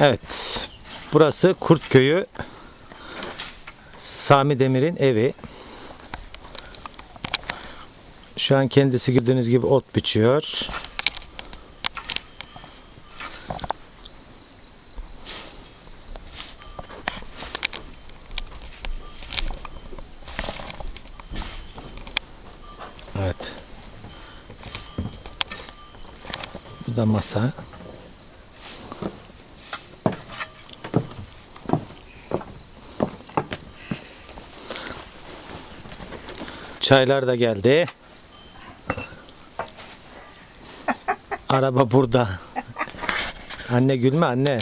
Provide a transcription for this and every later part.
Evet. Burası Kurtköy'ü. Sami Demir'in evi. Şu an kendisi gördüğünüz gibi ot biçiyor. Evet. Bu da masa. Çaylar da geldi. Araba burada. Anne gülme anne.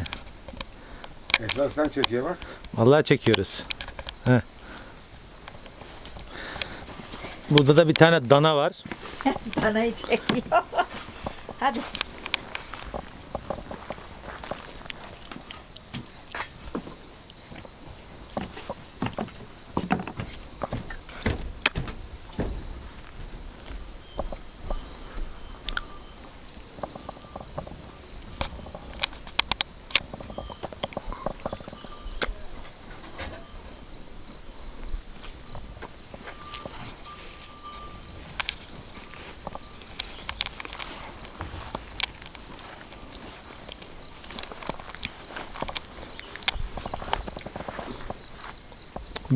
Esas sen çekiyor bak. Vallahi çekiyoruz. Heh. Burada da bir tane dana var. Danayı çekiyor. Hadi.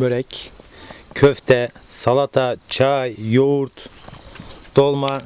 börek, köfte, salata, çay, yoğurt, dolma,